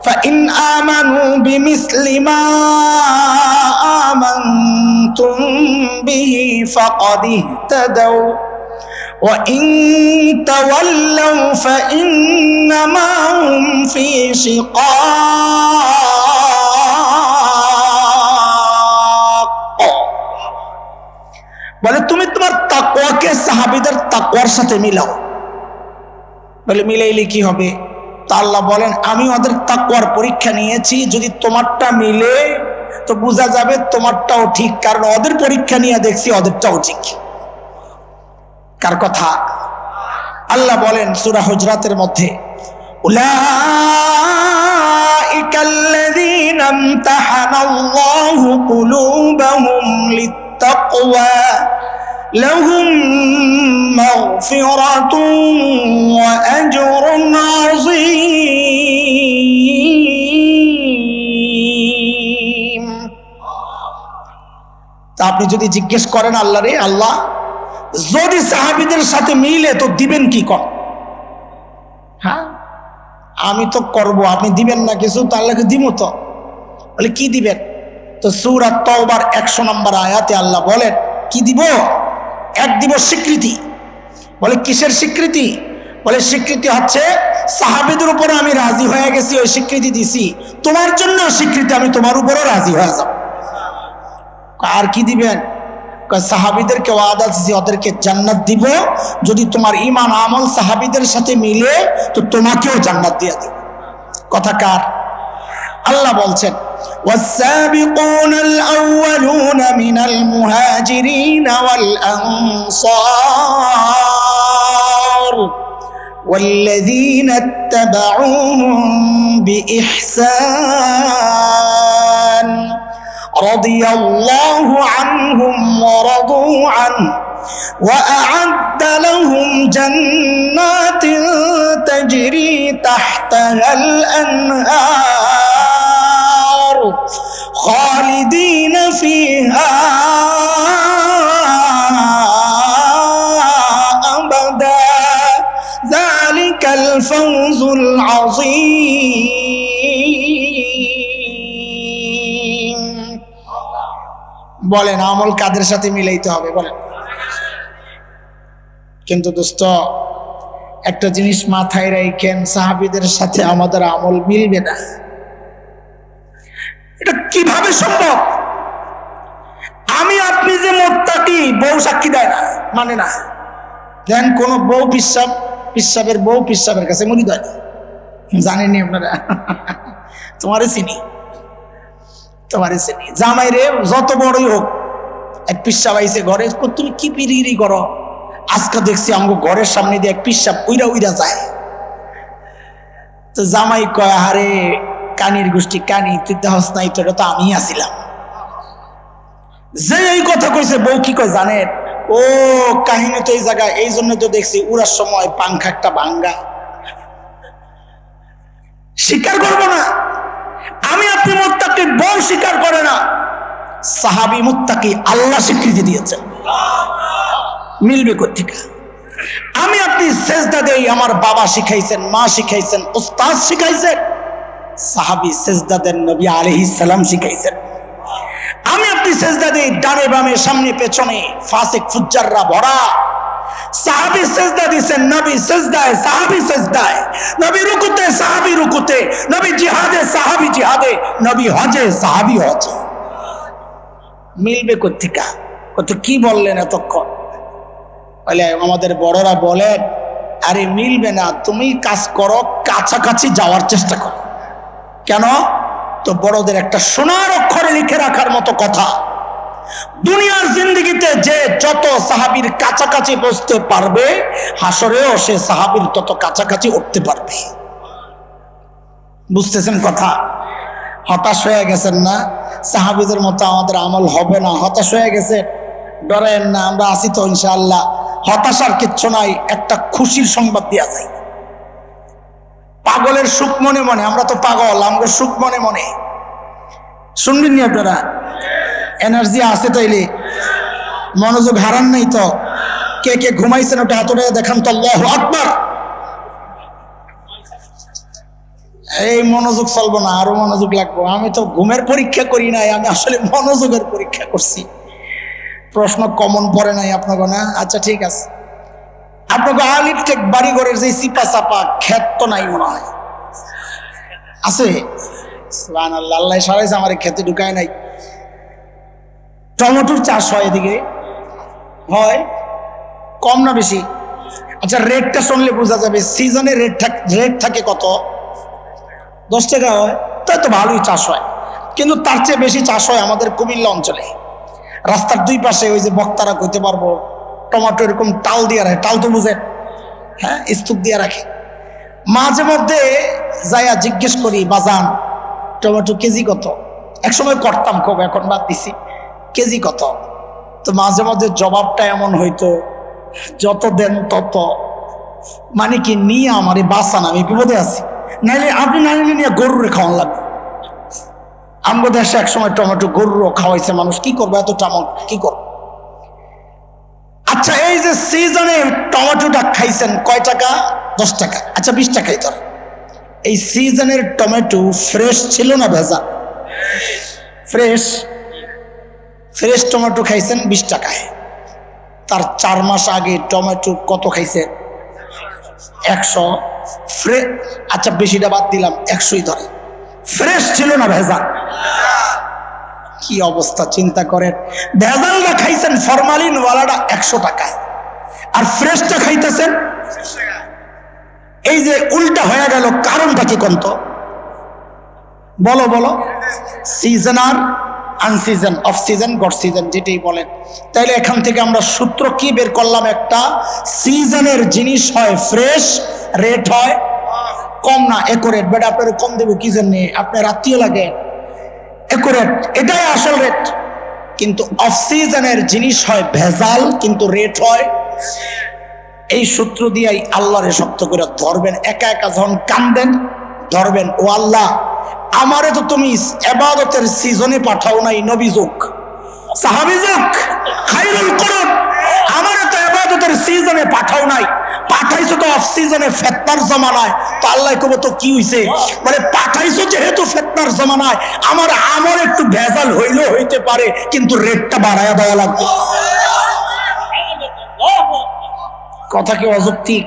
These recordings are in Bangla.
فإن آمنوا بمثل ما آمنتم به فقد اهتدوا وإن تولوا فإنما هم في شقاق বলে তুমি তোমার তাকওয়াকে সাহাবিদের তাকওয়ার সাথে মিলাও বলে মিলাইলে কি হবে তা আল্লাহ বলেন আমি ওদের তাকওয়ার পরীক্ষা নিয়েছি যদি তোমারটা মিলে তো বোঝা যাবে তোমারটাও ঠিক কারণ ওদের পরীক্ষা নিয়ে দেখছি ওদেরটাও ঠিক কার কথা আল্লাহ বলেন সুরা হুজরাতের মধ্যে أولئك الذين امتحن الله قلوبهم للتقوى لهم مغفرة وأجر আপনি যদি জিজ্ঞেস করেন আল্লাহ রে আল্লাহ যদি সাহাবিদের সাথে মিলে তো দিবেন কি কর হ্যাঁ। আমি তো করব আপনি দিবেন না কিছু তো আল্লাহকে দিব তো। বলে কি দিবেন? তো সুরাত তওবার একশো নম্বর আয়াতে আল্লাহ বলেন কি দিব? এক দিব স্বীকৃতি। বলে কিসের স্বীকৃতি? বলে স্বীকৃতি হচ্ছে সাহাবিদের উপরে আমি রাজি হয়ে গেছি ওই স্বীকৃতি দিছি। তোমার জন্য স্বীকৃতি আমি তোমার উপরও রাজি হয়ে যাব। আর কি দিবেন কয় সাহাবিদেরকে ওয়াদা দিছি ওদেরকে জান্নাত দিব যদি তোমার ইমান আমল সাহাবিদের সাথে মিলে তো তোমাকেও জান্নাত দিয়ে দিব কথা কার আল্লাহ বলছেন والسابقون الأولون من المهاجرين والأنصار والذين اتبعوهم بإحسان رضي الله عنهم ورضوا عنه وأعد لهم جنات تجري تحتها الأنهار خالدين فيها أبدا. ذلك الفوز العظيم. বলেন, আমল কাদের সাথে মিলাইতে হবে, বলেন। কিন্তু দোস্ত, একটা জিনিস মাথায় রাখেন সাহাবিদের সাথে আমাদের আমল মিলবে না। এটা কীভাবে সম্ভব? আমি আপনি যে মোত্তাকি, বউ সাক্ষী দেয় না মানে না। দেন কোন বউ পিসাব, পিসাবের বউ পিসাবের কাছে মরি দেয় জানেনি আপনারা? তোমারে চিনি। তোমারে চিনি জামাই রে, যত বড়ই হোক, এক পিসাব আইসে ঘরে তুমি কি পিরিরি করো? আজকে দেখছি আমাকে ঘরের সামনে দিয়ে এক পিসাব উইরা উইরা যায়। তো জামাই কয় হারে কানির গোষ্ঠী, কানি, তুই দেহস নাই তো আমি আসিলাম। যে এই কথা কইছে, বউ কি কয় জানেন ও, কাহিনী তো এই জায়গায়, এই জন্য তো দেখছি উড়ার সময় পাংখা একটা ভাঙ্গা। স্বীকার করব না। আমি আপনি মোত্তাকি বল স্বীকার করে না। সাহাবি মুত্তাকি আল্লাহ স্বীকৃতি দিয়েছেন মিলবে কোথেকে আমি আপনি সেজদা দেই, আমার বাবা শিখাইছেন, মা শিখাইছেন, উস্তাদ শিখাইছেন। সাহাবি সেজদা দেন, নবী আলহি সালাম শিখাইছেন। আমি আপনি সেজদা দিই, ডানে বামে, সামনে, পেছনে, ফাসিক, ফুজ্জাররা ভরা সাহাবি সেজদা দিছেন, নবী সেজদায়, সাহাবি সেজদায়। নবী রুকুতে, সাহাবি রুকুতে। নবী জিহাদে, সাহাবি জিহাদে। নবী হজে, সাহাবি হজে। মিলবে কোথেকা কত কি বললেন এতক্ষণ? বলে, আমাদের বড়রা বলেন, আরে মিলবে না তুমি কাজ করো, কাছাকাছি যাওয়ার চেষ্টা করো। কেন? তো বড়দের একটা সোনার অক্ষরে লিখে রাখার মতো কথা। দুনিয়ার জিন্দগিতে যে যত সাহাবির কাছাকাছি বসতে পারবে হাসরেও সে সাহাবির তত কাছাকাছি উঠতে পারবে। বুঝতেছেন কথা? হতাশ হয়ে গেছেন না? সাহাবিদের মতো আমাদের আমল হবে না। হতাশ হয়ে গেছে? ডরেন না, আমরা আসি তো ইনশাআল্লাহ। হতাশার কিচ্ছু নাই, একটা খুশির সংবাদ দেওয়া যায় পাগলের সুখ মনে মনে, আমরা তো পাগল আমরা সুখ মনে মনে। শুনবেন নি আপনারা? এনার্জি আছে তাইলে। মনোযোগ হারান নাই তো। কে কে ঘুমাইছেন ওটা হাতরে দেখান তো, আল্লাহ আকবার। এই মনোযোগ চলবো না, আরও মনোযোগ লাগবো। আমি তো ঘুমের পরীক্ষা করি নাই, আমি আসলে মনোযোগের পরীক্ষা করছি। প্রশ্ন কমন পড়ে নাই আপনাকে না? আচ্ছা ঠিক আছে। আপনাকে আলির টেক বাড়ি ঘরের যে চিপা চাপা, ক্ষেত তো নাই মনে হয়। আছে? আল্লাহ সরাইছে আমার খেতে ঢুকায় নাই। টমেটোর চাষ হয় এদিকে। হয়, কম না বেশি? আচ্ছা রেটটা শুনলে বোঝা যাবে সিজনে রেট থাক রেট থাকে কত? দশ টাকা হয়, তাই তো ভালোই চাষ হয়। কিন্তু তার চেয়ে বেশি চাষ হয় আমাদের কুমিল্লা অঞ্চলে। রাস্তার দুই পাশে ওই যে বক্তারা কইতে পারব, টমেটো এরকম টাল দিয়ে রাখে। টাল তো বুঝেন হ্যাঁ স্তূপ দিয়ে রাখে। মাঝে মধ্যে যাইয়া জিজ্ঞেস করি, বাজান, টমেটো কেজি কত? একসময় করতাম খুব, এখন বাদ দিছি। কেজি কত? তো মাঝে মাঝে জবাবটা এমন হইতো, যত দেন তত। মানে কি, নিয়ে আমার এই বাসান আমি বিপদে আছি। নাইলে আপনি নাইলে নিয়ে গরুরে খাওয়ান লাগবে। আমগো দেশে একসময় টমেটো গরুরও খাওয়াইছে মানুষ, কি করব এত টামট, কি করব? আচ্ছা এই যে সিজনে টমেটোটা খাইছেন, কয় টাকা? দশ টাকা। আচ্ছা বিশ টাকাই ধর এই সিজনের টমেটো ফ্রেশ ছিল না ভেজা? ফ্রেশ। ফ্রেশ টমেটো খাইছেন বিশ টাকায়। তার চার মাস আগে টমেটো কত খাইছে? একশো। ফ্রে আচ্ছা বেশিটা বাদ দিলাম, একশোই ধরে। ফ্রেশ ছিল না ভেজাল? কি অবস্থা, চিন্তা করেন। ভেজালটা খাইছেন ফরমালিন ওয়ালাটা একশো টাকায়। আর ফ্রেশটা খাইতেছেন? এই যে উল্টা হয়ে গেল, কারণটা কি কন্ত? বলো বলো। সিজন আর আনসিজন অফ সিজন গড সিজন যেটাই বলেন। তাইলে এখান থেকে আমরা সূত্র কি বের করলাম? একটা সিজনের জিনিস হয় ফ্রেশ রেট হয় কম না একোরেট বেটা আপনার কম দেবো, কি জন্যে? আপনার আত্মীয় লাগে। একোরেট এটাই আসল রেট কিন্তু অফ সিজনের জিনিস হয় ভেজাল, কিন্তু রেট হয় এই সূত্র দিয়েই আল্লাহরে শক্ত করে ধরবেন। একা একা যখন কান্দেন, ধরবেন, ও আল্লাহ আমারে তো তুমি এবাদতের সিজনে পাঠাও নাই, নবী যুগ। সাহাবি যুগ খাইরুল করুন আমারে তো এবাদতের সিজনে পাঠাও নাই। পাঠাইছো তো অফ সিজনে ফেতনার জমানায়। তো আল্লাহ কব তো কি হইছে? মানে পাঠাইছো যেহেতু ফেতনার জমানায়, আমার আমর একটু ভেজাল হইলেও হইতে পারে, কিন্তু রেটটা বাড়ায়া দেওয়া লাগবে। কথা কি অযৌক্তিক?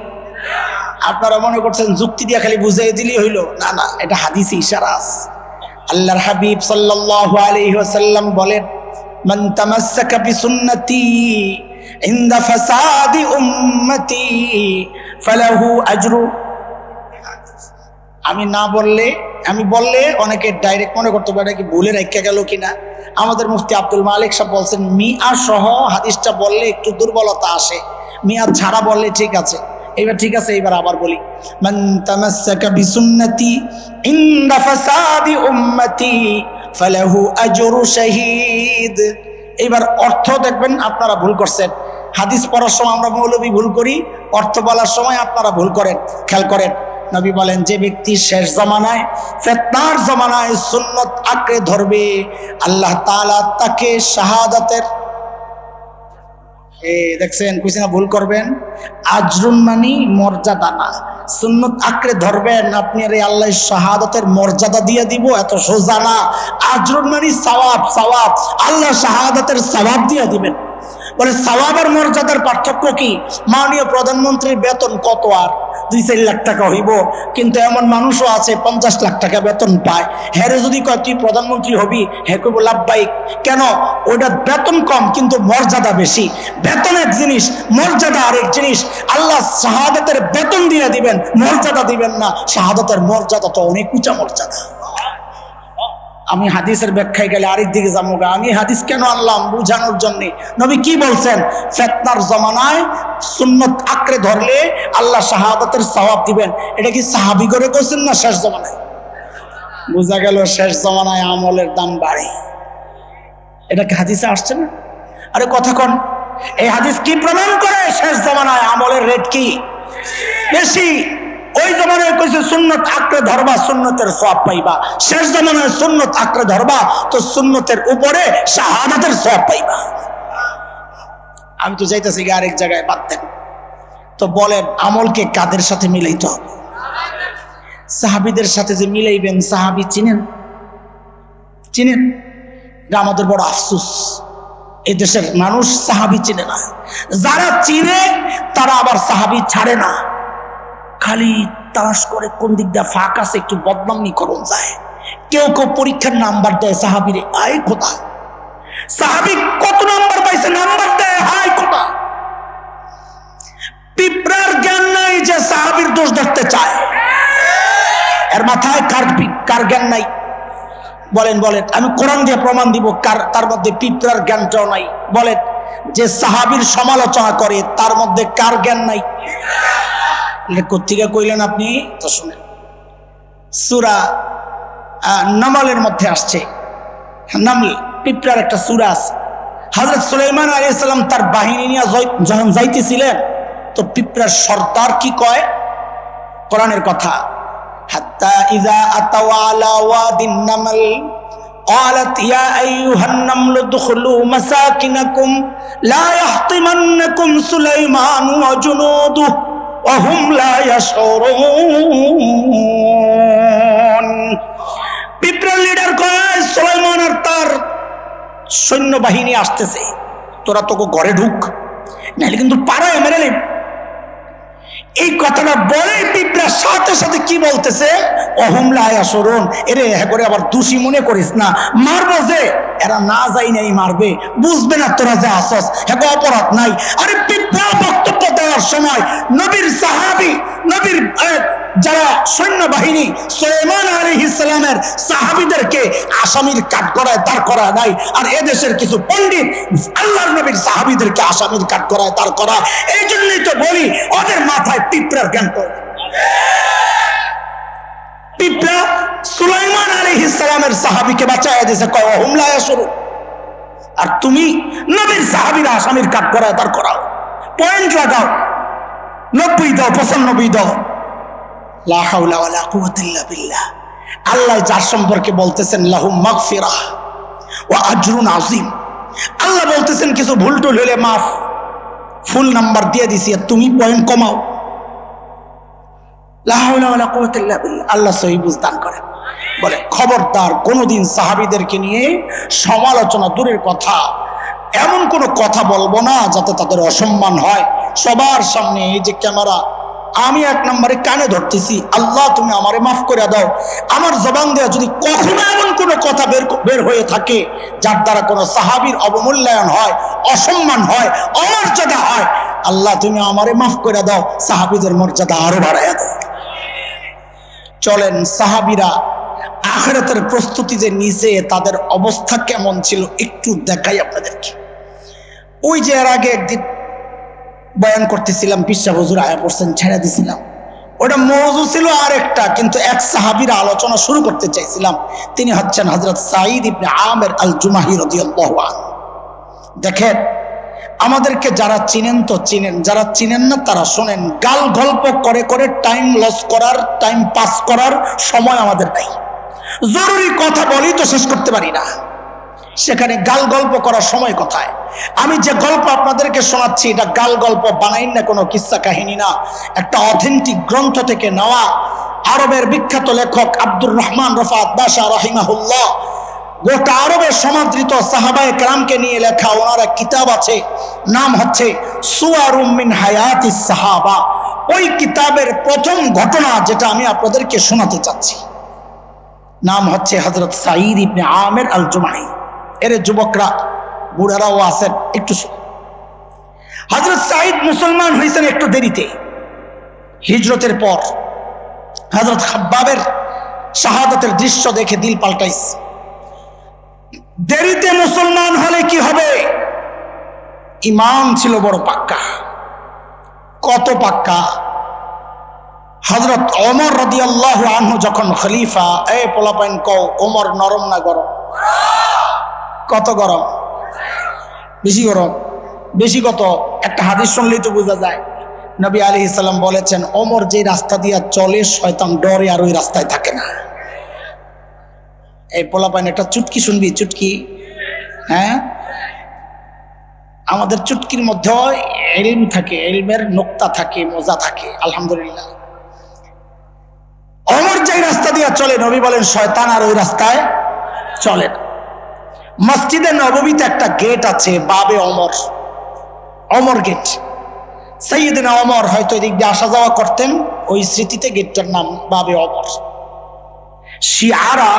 আপনারা মনে করছেন যুক্তি দিয়ে খালি বুঝাই দিলেই হইল? না না, এটা হাদিসে ইশারা আছে। আল্লাহর হাবিব সাল্লাল্লাহু আলাইহি ওয়াসাল্লাম বলেন, মান তামাসসাকা বিসুন্নতি ইনদা ফাসাদি উম্মতি ফালাহু আজরু। আমি না বললে, আমি বললে অনেকে ডাইরেক্ট মনে করতে পারে কি ভুলে রেখে গেল কিনা। আমাদের মুফতি আব্দুল মালিক সাহেব বলছেন, মিয়া সহ হাদিসটা বললে একটু দুর্বলতা আসে। মিয়া ছাড়া বললে ঠিক আছে। এবার ঠিক আছে, এবার আবার বলি। মান ফাসাদি আজরু এবার অর্থ দেখবেন, আপনারা ভুল করছেন। হাদিস পড়ার সময় আমরা মৌলবী ভুল করি, অর্থ বলার সময় আপনারা ভুল করেন, খেয়াল করেন। নবী বলেন, যে ব্যক্তি শেষ জমানায়, ফেতনার জমানায় সুন্নত আঁকড়ে ধরবে, আল্লাহ তাআলা তাকে শাহাদাতের এ, দেখছেন, কইছে না, ভুল করবেন? আজরুন মানি মর্যাদা না। সুন্নত আঁকড়ে ধরবেন, আপনি আর এই আল্লাহ শাহাদতের মর্যাদা দিয়ে দিব, এত সোজা না। আজরুন মানি সওয়াব সওয়াব। আল্লাহ শাহাদতের সওয়াব দিয়ে দিবেন। বলে, সওয়াবের মর্যাদার পার্থক্য কি? মাননীয় প্রধানমন্ত্রীর বেতন কত আর? দুই চার লাখ টাকা হইব। কিন্তু এমন মানুষও আছে, পঞ্চাশ লাখ টাকা বেতন পায়। হ্যারে যদি কয়, তুই প্রধানমন্ত্রী হবি? হ্যাঁ কইব লাভবাহিক কেন? ওটা বেতন কম, কিন্তু মর্যাদা বেশি। বেতন এক জিনিস, মর্যাদা আরেক জিনিস। আল্লাহ শাহাদতের বেতন দিয়ে দিবেন, মর্যাদা দিবেন না। শাহাদতের মর্যাদা তো অনেক উঁচা মর্যাদা। আমি হাদিসের ব্যাখ্যায় গেলে আরেক দিকে যাব। আমি হাদিস কেন আনলাম বুঝানোর জন্য? নবী কি বলছেন? ফেতনার জমানায় সুন্নত আঁকড়ে ধরলে আল্লাহ শাহাদাতের সওয়াব দিবেন। এটা কি সাহাবি করে করছেন না শেষ জমানায়? বোঝা গেল শেষ জমানায় আমলের দাম বাড়ে। এটা কি হাদিসে আসছে না? আরে কথা কন। এই হাদিস কি প্রমাণ করে শেষ জমানায় আমলের রেট কি? বেশি। ওই জমানায় কইছে, সুন্নত আঁকড়ে ধরবা, সুন্নতের সব পাইবা। শেষ জমানায় সুন্নত আঁকড়ে ধরবা, তো সুন্নতের উপরে শাহাদাতের সব পাইবা। আমি তো যাইতেছি গিয়ে আরেক জায়গায় বাদ দেন। তো বলেন, আমলকে কাদের সাথে মিলাইতে হবে? সাহাবিদের সাথে যে মিলাইবেন, সাহাবি চিনেন? চিনেন? এটা আমাদের বড় আফসুস। এই দেশের মানুষ সাহাবি চিনে না। যারা চিনে, তারা আবার সাহাবি ছাড়ে না। খালি তালাশ করে কোন দিক দিয়ে ফাঁক আছে, একটু বদনামি করুন যায়। কেউ কেউ পরীক্ষার নাম্বার দেয়, সাহাবিরে, আয় খোদা সাহাবি কত নাম্বার পাইছে? নাম্বার দেয় হাই খোদা পিঁপড়ার জ্ঞান নাই যে সাহাবির দোষ ধরতে চায়। এর মাথায় কার কার জ্ঞান নাই? বলেন বলেন, আমি কোরআন দিয়ে প্রমাণ দিব, কার, তার মধ্যে পিঁপড়ার জ্ঞানটাও নাই। বলেন, যে সাহাবির সমালোচনা করে, তার মধ্যে কার জ্ঞান নাই? এটা কোথেকে কইলেন আপনি তো শুনেন সুরা আহ, নামালের মধ্যে আসছে নামল পিঁপড়ার একটা সুরা আছে হজরত সুলাইমান আলী সাল্লাম তার বাহিনী নিয়ে জয়- যখন যাইতেছিলেন তো পিঁপড়ার সর্দার কি কয় কোরআনের কথা হাত্তা ইদা আতাও আলা ওয়াদিন নামল قالت يا أيها النمل ادخلوا مساكنكم لا يحطمنكم سليمان وجنوده وهم لا يشعرون লিডার আর তার সৈন্যবাহিনী আসতেছে। তোরা তোকে ঘরে ঢুক নাহলে কিন্তু পাড়ায় মেরে এই কথাটা বলে পিঁপড়ার সাথে সাথে কি বলতেছে? অহমলা আয়া সরুন এরে হ্যাঁ করে আবার দোষী মনে করিস না। মারবো যে, এরা না যাই নাই মারবে। বুঝবে না তোরা যে আসস। হ্যাঁ অপরাধ নাই। আরে পিঁপড়া বক্তব্য দেওয়ার সময় নবীর সাহাবি, নবীর যারা সৈন্যবাহিনী সোলেমান আলী ইসলামের সাহাবিদেরকে আসামির কাঠ করায় দাঁড় করা নাই, আর এদেশের কিছু পণ্ডিত আল্লাহর নবীর সাহাবিদেরকে আসামির কাঠ করায় দাঁড় করা এই জন্যই তো বলি, ওদের মাথায় পিঁপড়ার জ্ঞান পিঁপড়া সুলাইমান আলী ইসলামের সাহাবিকে বাঁচাইয়া দিয়েছে, কয় হুমলায় শুরু আর তুমি নবীর সাহাবিরা আসামির করায় দাঁড় করাও। পয়েন্ট লাগাও। নব্বই দাও, পঁচানব্বই দাও। আল্লাহ যার সম্পর্কে বলতেছেন ওয়া আজরুন আযীম। আল্লাহ বলতেছেন, কিছু ভুল টুল হলে মাফ। ফুল নাম্বার দিয়ে দিছি, আর তুমি পয়েন্ট কমাও। আল্লাহ সহি বুঝদান করেন বলে, খবরদার কোনোদিন সাহাবীদেরকে নিয়ে সমালোচনা, দূরের কথা, এমন কোনো কথা বলব না যাতে তাদের অসম্মান হয়। সবার সামনে এই যে ক্যামেরা, আমি এক নম্বরে কানে ধরতেছি, আল্লাহ তুমি আমারে মাফ করে দাও। আমার জবান দেওয়া যদি কখনো এমন কোনো কথা বের বের হয়ে থাকে, যার দ্বারা কোনো সাহাবীর অবমূল্যায়ন হয়, অসম্মান হয়, অমর্যাদা হয়, আল্লাহ তুমি আমারে মাফ করে দাও, সাহাবিদের মর্যাদা আরও বাড়াইয়া দাও। চলেন সাহাবিরা, আখেরাতের প্রস্তুতি যে নিচে, তাদের অবস্থা কেমন ছিল একটু দেখাই আপনাদেরকে। ওই যে এর আগে একদিন বয়ান করতেছিলাম, পিসা হুজুর আয়া পড়ছেন, ছেড়ে দিছিলাম। ওটা মৌজু ছিল আর একটা কিন্তু এক সাহাবির আলোচনা শুরু করতে চাইছিলাম। তিনি হচ্ছেন হজরত সাঈদ ইবনে আমের আল জুমাহি রদিয়াল্লাহু দেখেন আমাদেরকে যারা চিনেন তো চিনেন, যারা চিনেন না তারা শোনেন। গাল গল্প করে করে টাইম লস করার টাইম পাস করার সময় আমাদের নাই। জরুরি কথা বলি তো শেষ করতে পারি না। সেখানে গাল গল্প করার সময় কোথায়? আমি যে গল্প আপনাদেরকে শোনাচ্ছি, এটা গাল গল্প বানাইন না কোনো কিস্সা কাহিনী না। একটা অথেন্টিক গ্রন্থ থেকে নেওয়া আরবের বিখ্যাত লেখক আব্দুর রহমান রফাত বাসা রহিমাহুল্লাহ। গোটা আরবের সমাদৃত সাহাবায় কেরামকে নিয়ে লেখা ওনার এক কিতাব আছে, নাম হচ্ছে সুয়ারুম মিন হায়াতি সাহাবা। ওই কিতাবের প্রথম ঘটনা যেটা আমি আপনাদেরকে শোনাতে চাচ্ছি, নাম হচ্ছে হজরত সাঈদ ইবনে আমের আল জুমাহি এর যুবকরা, বুড়ারাও আছেন, একটু। হজরত সাঈদ মুসলমান হয়েছেন একটু দেরিতে। হিজরতের পর হজরত খাব্বাবের শাহাদতের দৃশ্য দেখে দিল পাল্টাইছে। দেরিতে মুসলমান হলে কি হবে? ইমান ছিল বড় পাক্কা। কত পাক্কা? হজরত অমর রদি আল্লাহ আনহু যখন খলিফা, এ পোলাপাইন, কও, ওমর নরম না গরম? কত গরম? বেশি গরম। বেশি কত? একটা হাদিস শুনলেই তো বোঝা যায়। নবী আলী ইসলাম বলেছেন, ওমর যে রাস্তা দিয়া চলে, শয়তান ডরে আর ওই রাস্তায় থাকে না। এই পোলাপাইন একটা চুটকি শুনবি, চুটকি হ্যাঁ? আমাদের চুটকির মধ্যে এলম থাকে, এলমের নোক্তা থাকে, মজা থাকে, আলহামদুলিল্লাহ। অমর যে রাস্তা দিয়ে চলে, নবী বলেন, শয়তান আর ওই রাস্তায় চলে মসজিদে নবমীতে একটা গেট আছে, বাবে অমর। অমর গেট। সৈয়দিনা অমর হয়তো এদিক দিয়ে আসা যাওয়া করতেন, ওই স্মৃতিতে গেটটার নাম বাবে অমর। শিয়ারা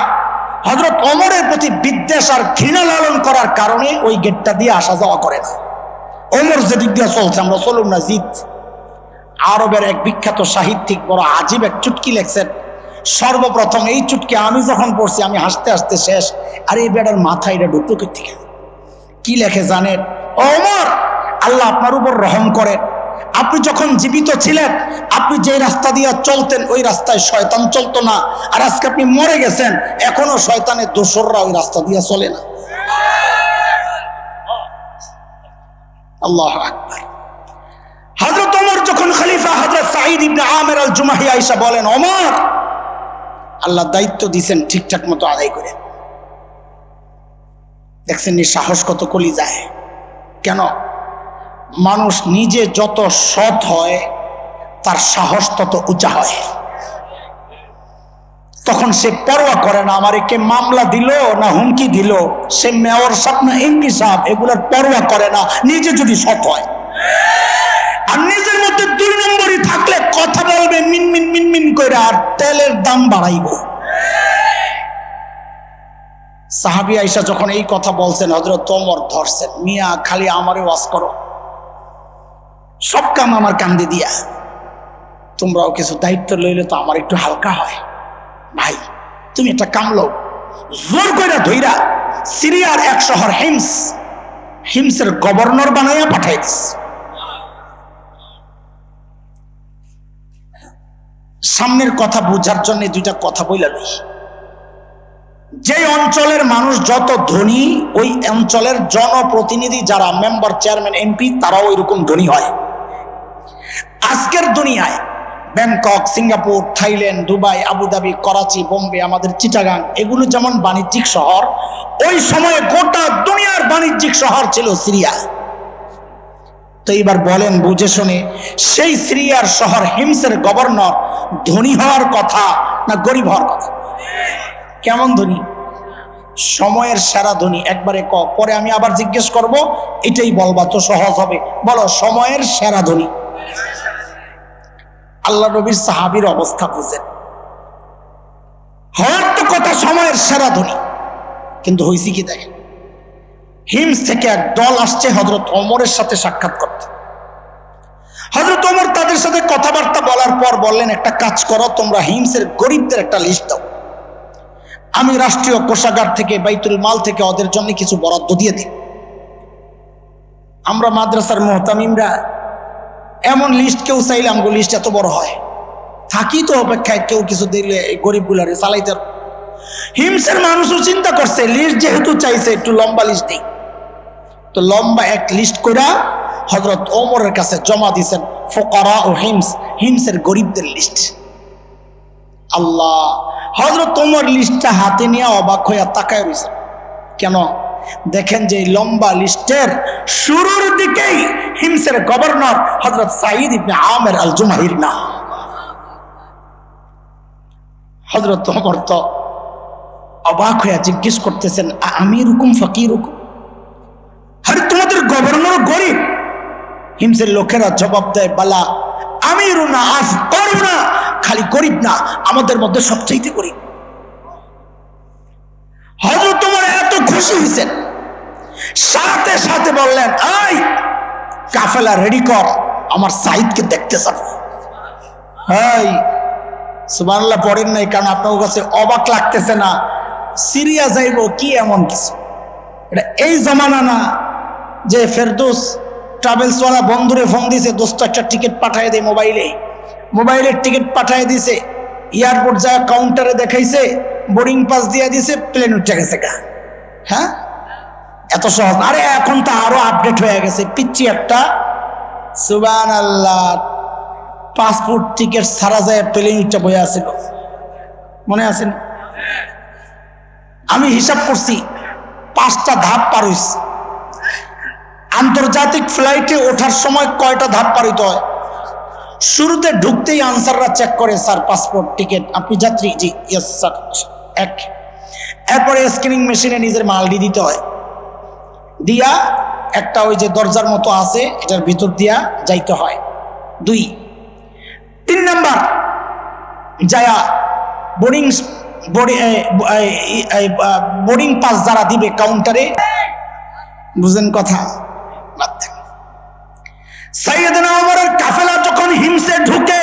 হজরত অমরের প্রতি বিদ্বেষ আর ঘৃণা লালন করার কারণে ওই গেটটা দিয়ে আসা যাওয়া করে না। অমর যেদিক দিয়ে চলছে, আমরা চলুন না জিত আরবের এক বিখ্যাত সাহিত্যিক বড় আজীব এক চুটকি লেখছেন, সর্বপ্রথম এই চুটকি আমি যখন পড়ছি, আমি হাসতে হাসতে শেষ, আর এই বেড়ার মাথা এটা ঢুকলো থেকে কি লেখে জানেন? অমর আল্লাহ আপনার উপর রহম করেন আপনি যখন জীবিত ছিলেন, আপনি যে রাস্তা দিয়ে চলতেন, ওই রাস্তায় শয়তান চলতো না। আর আজকে আপনি মরে গেছেন, এখনও শয়তানের দোসররা ওই রাস্তা দিয়ে চলে না। আল্লাহ আকবার। হজরত ওমর যখন খলিফা হজরত সাঈদ ইবনে আমের আল জুমাহি আইসা বলেন, ওমর, আল্লাহ দায়িত্ব দিছেন ঠিকঠাক মতো আদায় করে। দেখছেন নি সাহস কত কলি যায় কেন? মানুষ নিজে যত সৎ হয়, তার সাহস তত উঁচা হয়। তখন সে পরোয়া করে না, আমার কে মামলা দিল না হুমকি দিল, সে মেয়র সাহেব না সাহেব, এগুলোর পরোয়া করে না, নিজে যদি সৎ হয়। আর নিজের মধ্যে দুই নম্বরই থাকলে কথা বলবে মিনমিন মিনমিন করে, আর তেলের দাম বাড়াইব। সাহাবি আইসা যখন এই কথা বলছেন হজরত তোমর ধরছেন, মিয়া, খালি আমারে ওয়াজ করো। সব কাম আমার কান্দে দিয়া। তোমরাও কিছু দায়িত্ব লইলে তো আমার একটু হালকা হয়। ভাই, তুমি একটা কামলো জোর করে ধইরা সিরিয়ার এক শহর হিমস, হিমসের গভর্নর বানাইয়া পাঠাই দিস। সামনের কথা বোঝার জন্য দুইটা কথা বইলা লই। যে অঞ্চলের মানুষ যত ধনী, ওই অঞ্চলের জনপ্রতিনিধি যারা মেম্বার, চেয়ারম্যান, এমপি, তারাও ওইরকম ধনী হয়। আজকের দুনিয়ায় Bangkok, Singapore, Thailand, Dubai, Abu Dhabi, Karachi, Bombay, আমাদের চিটাগাং, এগুলো যেমন বাণিজ্যিক শহর, ওই সময়ে গোটা দুনিয়ার বাণিজ্যিক শহর ছিল সিরিয়া। তো এইবার বলেন, বুঝে শুনে, সেই সিরিয়ার শহর হিমসের গভর্নর ধনী হওয়ার কথা না গরিব হওয়ার কথা? কেমন ধনী? সময়ের সেরা ধনী, একবারে ক, পরে আমি আবার জিজ্ঞেস করব, এটাই বলবা তো সহজ হবে। বলো, সময়ের সেরা ধনী। আল্লাহ নবীর সাহাবির অবস্থা বুঝেন। হওয়ার তো কথা সময়ের সেরা ধনী কিন্তু হয়েছি কি দেখেন? হিমস থেকে এক দল আসছে হজরত অমরের সাথে সাক্ষাৎ করতে। হজরত অমর তাদের সাথে কথাবার্তা বলার পর বললেন, একটা কাজ করো, তোমরা হিমসের গরিবদের একটা লিস্ট দাও। আমি রাষ্ট্রীয় কোষাগার থেকে, বাইতুল মাল থেকে ওদের জন্য কিছু বরাদ্দ দিয়ে দিই। আমরা মাদ্রাসার মোহতামিমরা এমন লিস্ট কেউ চাইলে আমগো লিস্ট এত বড় হয়। থাকি তো অপেক্ষায় কেউ কিছু দিলে গরিবগুলারে চালাইতে হিমসের মানুষও চিন্তা করছে লিস্ট যেহেতু চাইছে, একটু লম্বা লিস্ট দিই। তো লম্বা এক লিস্ট কইরা হজরত ওমরের কাছে জমা দিয়েছেন ফোকারা ও হিমস, হিমসের গরিবদের লিস্ট আল্লাহ হজরত ওমর লিস্টটা হাতে নিয়ে অবাক হইয়া তাকায় রয়েছে কেন? দেখেন যে লম্বা লিস্টের শুরুর দিকেই হিমসের গভর্নর হজরত সাইদ ইবনে আমের আল জুমাহির না। হজরত ওমর তো অবাক হইয়া জিজ্ঞেস করতেছেন, "আ- আমি এরকম ফকির আরে তোমাদের গভর্নর গরিব। হিমসের লোকেরা জবাব দেয়, বালা আমিরু না আফ করু না খালি গরিব না, আমাদের মধ্যে সবচাইতে গরিব হজরত তোমার এত খুশি হয়েছেন। সাথে সাথে বললেন আই কাফেলা রেডি কর, আমার সাইদকে দেখতে যাব। হাই সুবহানাল্লাহ, পড়েন নাই, কারণ আপনার কাছে অবাক লাগতেছে না। সিরিয়া যাইব কি এমন কিছু? এটা এই জমানা না যে ফেরদোস ট্রাভেলসওয়ালা বন্ধুরে ফোন দিছে দোস্ত, একটা টিকিট পাঠিয়ে দেয় মোবাইলে। মোবাইলের টিকিট পাঠিয়ে দিছে এয়ারপোর্ট যায় কাউন্টারে দেখাইছে বোর্ডিং পাস দিয়ে দিছে প্লেন উঠে গেছে গা। হ্যাঁ? এত সহজ। আরে এখন তো আরও আপডেট হয়ে গেছে। পিচ্ছি একটা। সুবান আল্লাহ পাসপোর্ট টিকিট সারা যায়, প্লেন উঠে বয়ে আছিল মনে আছে না? আমি হিসাব করছি, পাঁচটা ধাপ পার আন্তর্জাতিক ফ্লাইটে ওঠার সময় কয়টা ধাপ পারিত হয়? শুরুতে ঢুকতেই আনসাররা চেক করে স্যার পাসপোর্ট টিকিট আপনি যাত্রী? জি ইয়েস স্যার এক। এরপরে স্ক্যানিং মেশিনে নিজের মালটি দিতে হয়। দিয়া একটা ওই যে দরজার মতো আছে, এটার ভিতর দিয়া যাইতে হয়। দুই। তিন নাম্বার, যায়া বোর্ডিং বোর্ডিং পাস যারা দিবে কাউন্টারে বুঝেন কথা? কাফেলা যখন হিমসে ঢুকে,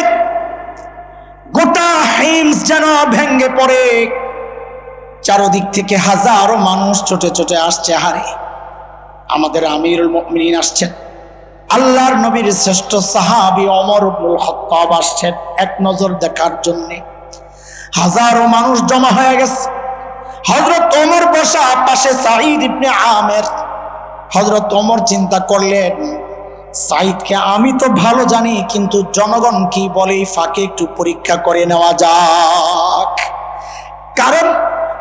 গোটা হিমস যেন ভেঙ্গে পড়ে। চারদিক থেকে হাজারো মানুষ ছোটে ছোটে আসছে হারে আমাদের আমিরুল মুমিনিন আসছেন। আল্লাহর নবীর শ্রেষ্ঠ সাহাবী অমর খাত্তাব আসছেন এক নজর দেখার জন্যে। হাজারো মানুষ জমা হয়ে গেছে। হজরত ওমর বসা পাশে সাঈদ ইবনে আমের। হজরত ওমর চিন্তা করলেন, সাঈদকে আমি তো ভালো জানি, কিন্তু জনগণ কি বলে ফাঁকে একটু পরীক্ষা করে নেওয়া যাক। কারণ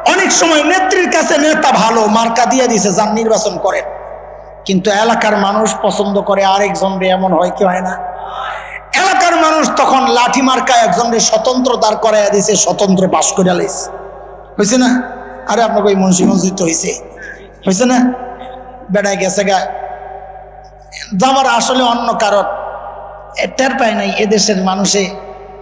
অনেক সময় নেত্রীর কাছে নেতা ভালো, মার্কা দিয়ে দিছে যান নির্বাচন করেন। কিন্তু এলাকার মানুষ পছন্দ করে আরেকজন রে, এমন হয় কি হয় না? এলাকার মানুষ তখন লাঠি মার্কা একজনকে স্বতন্ত্র দাঁড় করাইয়া দিছে, স্বতন্ত্র বাস করে লাইছে। হয়েছে না? আরে আপনাকে ওই মসজিদ তো হয়েছে হয়েছে না? বেড়ায় গেছে গা। যাবার আসলে অন্য কারণ। টের পায় নাই এদেশের মানুষে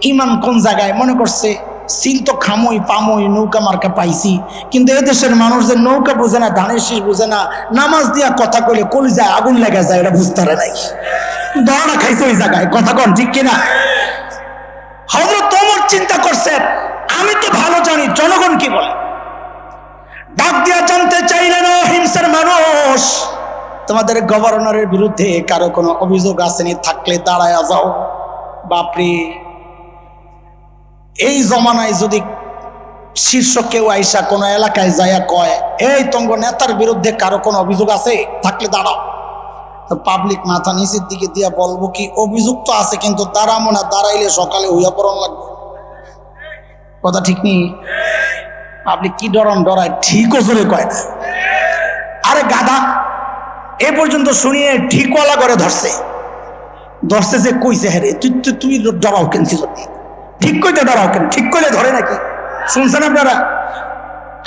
ইমান কোন জায়গায়? মনে করছে সিল তো খামই, পামই, নৌকা মার্কা পাইছি। কিন্তু এদেশের মানুষ যে নৌকা বুঝে না, ধানের শীষ বুঝে না, নামাজ দিয়া কথা কইলে কলি যায় আগুন লেগে যায়, এটা বুঝতে পারে নাই। দড়া খাইছে ওই জায়গায়, কথা কন, ঠিক কিনা? হজরত তোমার চিন্তা করছেন আমি তো ভালো জানি, জনগণ কি বলে? ডাক দিয়া জানতে ও হিংসার মানুষ। তোমাদের গভর্নরের বিরুদ্ধে কারও কোনো অভিযোগ আসেনি, থাকলে দাঁড়ায় যাও। বাপরে। এই জমানায় যদি শীর্ষ কেউ আইসা কোনো এলাকায় যায়া কয়, এই তঙ্গ নেতার বিরুদ্ধে কারও কোনো অভিযোগ আছে? থাকলে দাঁড়াও। পাবলিক মাথা নিচের দিকে দিয়া বলব কি, অভিযোগ তো আছে, কিন্তু দাঁড়াবো না, দাঁড়াইলে সকালে হইয়া পড়ন লাগবে। কথা ঠিক নেই? পাবলিক কি ডরন ডরায়? ঠিকও জোরে কয় না। আরে গাধা, এ পর্যন্ত শুনিয়ে ঠিকওয়ালা করে ধরছে। ধরছে যে কইছে হ্যাঁ রে, তুই তুই ডরাও কেন কি জন্য? ঠিক কইতে ডরাও কেন? ঠিক কইলে ধরে নাকি? শুনছেন আপনারা?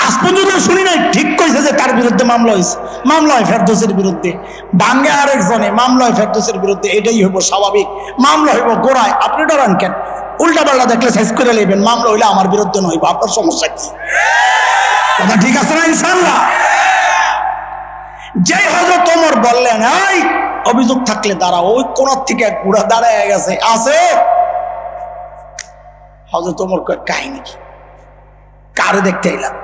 আজ পর্যন্ত শুনি নাই, ঠিক কইছে যে তার বিরুদ্ধে মামলা হয়েছে মামলা হয় ফেরদোসের বিরুদ্ধে। বাঙ্গে আরেকজনে মামলা হয় ফেরদোসের বিরুদ্ধে, এটাই হইব স্বাভাবিক। মামলা হইব গোড়ায়, আপনি ডরান কেন? উল্টা পাল্টা দেখলে শেষ করে নেবেন, মামলা হইলে আমার বিরুদ্ধে নইব আপনার সমস্যা কি? কথা ঠিক আছে না ইনশাল্লাহ যে হজরত ওমর বললেন, এই, অভিযোগ থাকলে দাঁড়া ওই কোনার থেকে এক দাঁড়ায় গেছে। আছে? হজরত ওমর কয়েক কাহিনী কি? কারে দেখতে এলাম।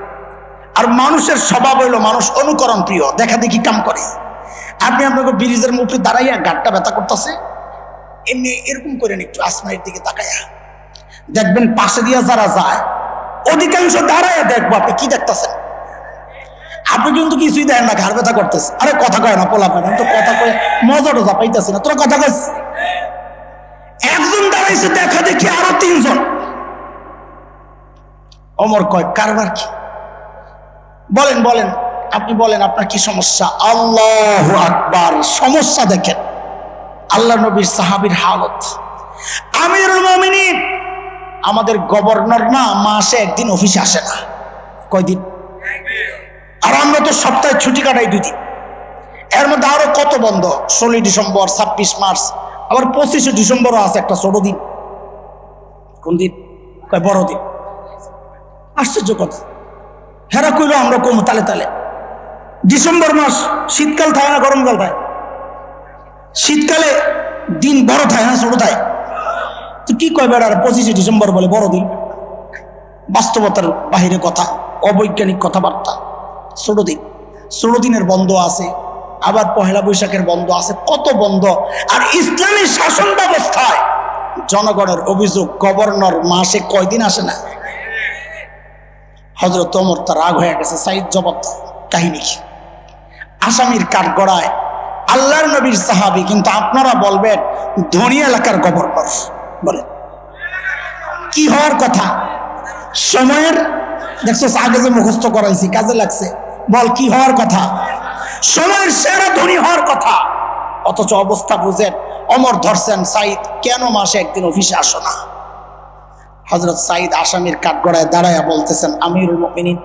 আর মানুষের স্বভাব হইল মানুষ অনুকরণ প্রিয়, দেখা দেখি কাম করে। আপনি আপনাকে ব্রিজের মুখে দাঁড়াইয়া গাটটা ব্যথা করতেছে, এমনি এরকম করেন একটু আসমানের দিকে তাকাইয়া। দেখবেন পাশে দিয়া যারা যায়, অধিকাংশ দাঁড়াইয়া দেখব, আপনি কি দেখতেছেন? আপনি কিন্তু কিছুই দেন না, ঘাড় ব্যথা করতেছে। আরে কথা কয় না পোলা পায় না তো কথা কয়ে মজা টজা পাইতেছি না, তোরা কথা কইস। একজন দাঁড়াইছে, দেখা দেখি আরও তিনজন অমর কয়, কারবার কি? বলেন বলেন, আপনি বলেন আপনার কি সমস্যা? আল্লাহ আকবার, সমস্যা দেখেন। আল্লাহ নবীর সাহাবীর হালত। আমিরুল মমিনিন, আমাদের গভর্নর না মাসে একদিন অফিসে আসে না। কয়দিন? আর আমরা তো সপ্তাহে ছুটি কাটাই দুদিন এর মধ্যে আরও কত বন্ধ? ষোলোই ডিসেম্বর, ছাব্বিশ মার্চ, আবার পঁচিশে ডিসেম্বরও আছে একটা ছোট দিন। কোন দিন? বড় দিন। আশ্চর্য কথা। হেরা কইলো, আমরা কম তালে তালে। ডিসেম্বর মাস, শীতকাল থাকে না, গরমকাল থাকে শীতকালে দিন বড় থাকে না, ছোট থাকে তো কি কয় বেড়ার পঁচিশে ডিসেম্বর বলে বড় দিন। বাস্তবতার বাহিরে কথা, অবৈজ্ঞানিক কথাবার্তা। ষোল দিন। ষোলো দিনের বন্ধ আছে, আবার পহেলা বৈশাখের বন্ধ আছে। কত বন্ধ? আর ইসলামী শাসন ব্যবস্থায় জনগণের অভিযোগ, গভর্নর মাসে কয়দিন আসে না? হজরত ওমর তার রাগ হয়ে গেছে সাইদ জবাব। কাহিনী কি? আসামির কাঠ গড়ায় আল্লাহর নবীর সাহাবি, কিন্তু আপনারা বলবেন ধনী এলাকার গভর্নর। বলেন, কি হওয়ার কথা? সময়ের? দেখছ, আগে যে মুখস্থ করাইছি, কাজে লাগছে। বল, কি হওয়ার কথা? সময়ের সেরা ধনী হওয়ার কথা। অথচ অবস্থা বুঝেন অমর ধরছেন সাইদ কেন মাসে একদিন অফিসে আসো না? হজরত সাইদ আসামির কাঠগড়ায় দাঁড়ায় বলতেছেন, আমিরুল মুমিনিন,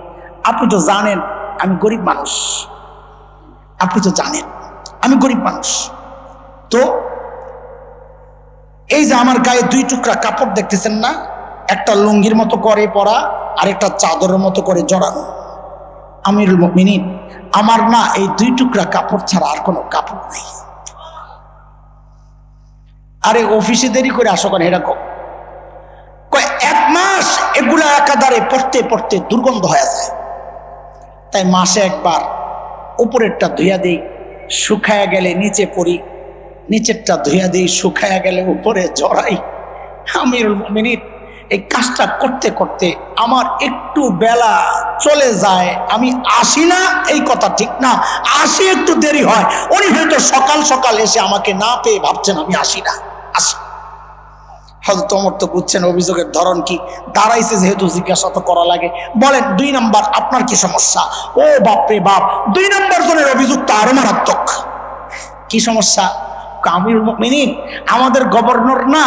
আপনি তো জানেন আমি গরিব মানুষ। আপনি তো জানেন আমি গরিব মানুষ। তো এই যে আমার গায়ে দুই টুকরা কাপড় দেখতেছেন না, একটা লুঙ্গির মতো করে পরা আর একটা চাদরের মতো করে জড়ানো। আমিরুল মুমিনিন, আমার না এই দুই টুকরা কাপড় ছাড়া আর কোনো কাপড় নেই। আরে অফিসে দেরি করে আসো কেন? এরকম এগুলা একাধারে পড়তে পড়তে দুর্গন্ধ হয়ে যায়। তাই মাসে একবার উপরেরটা ধুইয়া দিই, শুকায়া গেলে নিচে পড়ি, নিচেরটা ধুইয়া দিই, শুকায়া গেলে উপরে জড়াই। আমিরুল মিনিট এই কাজটা করতে করতে আমার একটু বেলা চলে যায়, আমি আসি না, এই কথা ঠিক না। আসি একটু দেরি হয়, উনি হয়তো সকাল সকাল এসে আমাকে না পেয়ে ভাবছেন আমি আসি না, আসি। হয়তো তোমার তো বুঝছেন অভিযোগের ধরন কি? দাঁড়াইছে যেহেতু জিজ্ঞাসা তো করা লাগে। বলেন, দুই নাম্বার, আপনার কি সমস্যা? ও বাপরে বাপ, দুই নাম্বার জনের অভিযোগ তো আরও মারাত্মক। কি সমস্যা? কামির মিনিট আমাদের গভর্নর না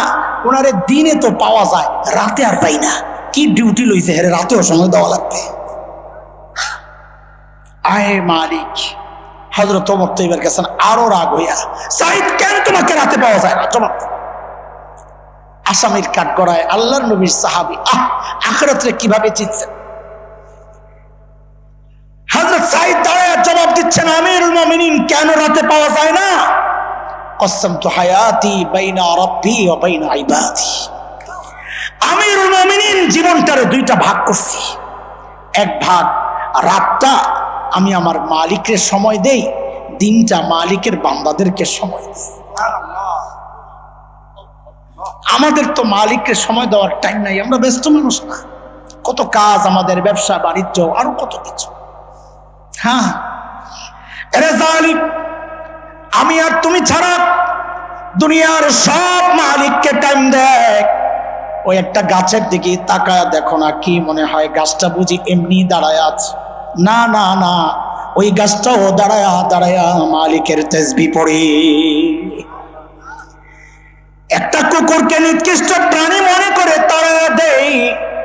ওনারে দিনে তো পাওয়া যায়, রাতে আর পাই না। কি ডিউটি লইছে, হেরে রাতেও সময় দেওয়া লাগবে। আয় মালিক হজরত তোমর তো এবার গেছেন, আরও রাগ হইয়া। সাইদ, কেন তোমাকে রাতে পাওয়া যায় না? জমা আসামির কাঠ করায় আল্লাহর নবীর সাহাবি। আহ আখরাতরে কীভাবে চিনছেন জবাব দিচ্ছেন, আমিরুল কেন রাতে পাওয়া যায় না? তো হায়াতি দুইটা ভাগ করছি। এক ভাগ, রাতটা আমি আমার মালিকের সময় দেই, দিনটা মালিকের বান্দাদেরকে সময় দিই। আমাদের তো মালিককে সময় দেওয়ার টাইম নাই, আমরা ব্যস্ত মানুষ না। কত কাজ আমাদের, ব্যবসা, বাণিজ্য, আরও কত কিছু। হ্যাঁ? আমি আর তুমি ছাড়া দুনিয়ার সব মালিককে টাইম দেখ। ওই একটা গাছের দিকে তাকায় দেখো না কি মনে হয়, গাছটা বুঝি এমনি দাঁড়ায় আছে। না না না, ওই গাছটাও দাঁড়ায়া দাঁড়ায়া মালিকের তেজবি পড়ে। একটা কুকুরকে নিকৃষ্ট প্রাণী মনে করে তারা দেই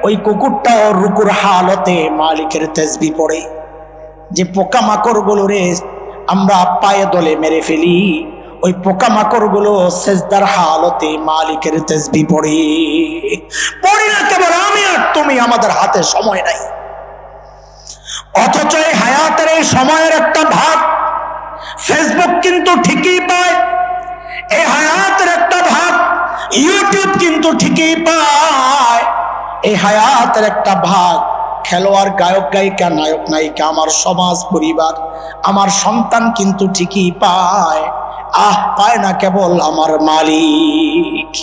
ওই কুকুরটাও রুকুর হালতে মালিকের তেজবি পড়ে। যে পোকামাকড়গুলো রে আমরা পায়ে দলে মেরে ফেলি, ওই পোকামাকড়গুলো সেজদার হালতে মালিকের তেজবি পড়ে। পড়ি না কেবল আমি আর তুমি, আমাদের হাতে সময় নাই। অথচ এই হায়াতের এই সময়ের একটা ভাগ ফেসবুক কিন্তু ঠিকই পায় এই হায়াতের একটা ভাগ ইউটিউব কিন্তু ঠিকই পায়। এই হায়াতের একটা ভাগ খেলোয়াড়, গায়ক, গায়িকা, নায়ক, নায়িকা, আমার সমাজ, পরিবার, আমার সন্তান কিন্তু ঠিকই পায়। আহ, পায় না কেবল আমার মালিক।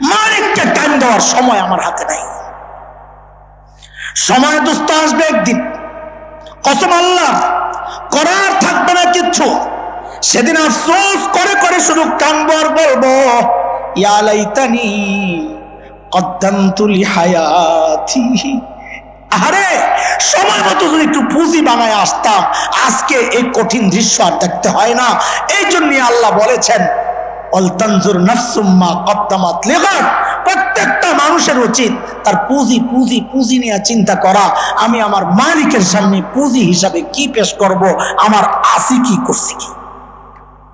মালিককে টাইম দেওয়ার সময় আমার হাতে নাই। সময় দুস্থ আসবে একদিন। কসম আল্লাহ, করার থাকবে না কিচ্ছু। সেদিন আফসোস করে করে শুধু কানবো আর বলব ইয়ালাইতানি কদ্দান্তুলি হায়াতি। আরে সময় মতো যদি একটু পুঁজি বানায় আসতাম, আজকে এই কঠিন দৃশ্য আর দেখতে হয় না। এই জন্য আল্লাহ বলেছেন, অলতানজুর নফসুম্মা কদ্দামাত লেখার প্রত্যেকটা মানুষের উচিত তার পুঁজি পুঁজি পুঁজি নিয়ে চিন্তা করা। আমি আমার মালিকের সামনে পুঁজি হিসাবে কি পেশ করব, আমার আসি কি, করছি কি?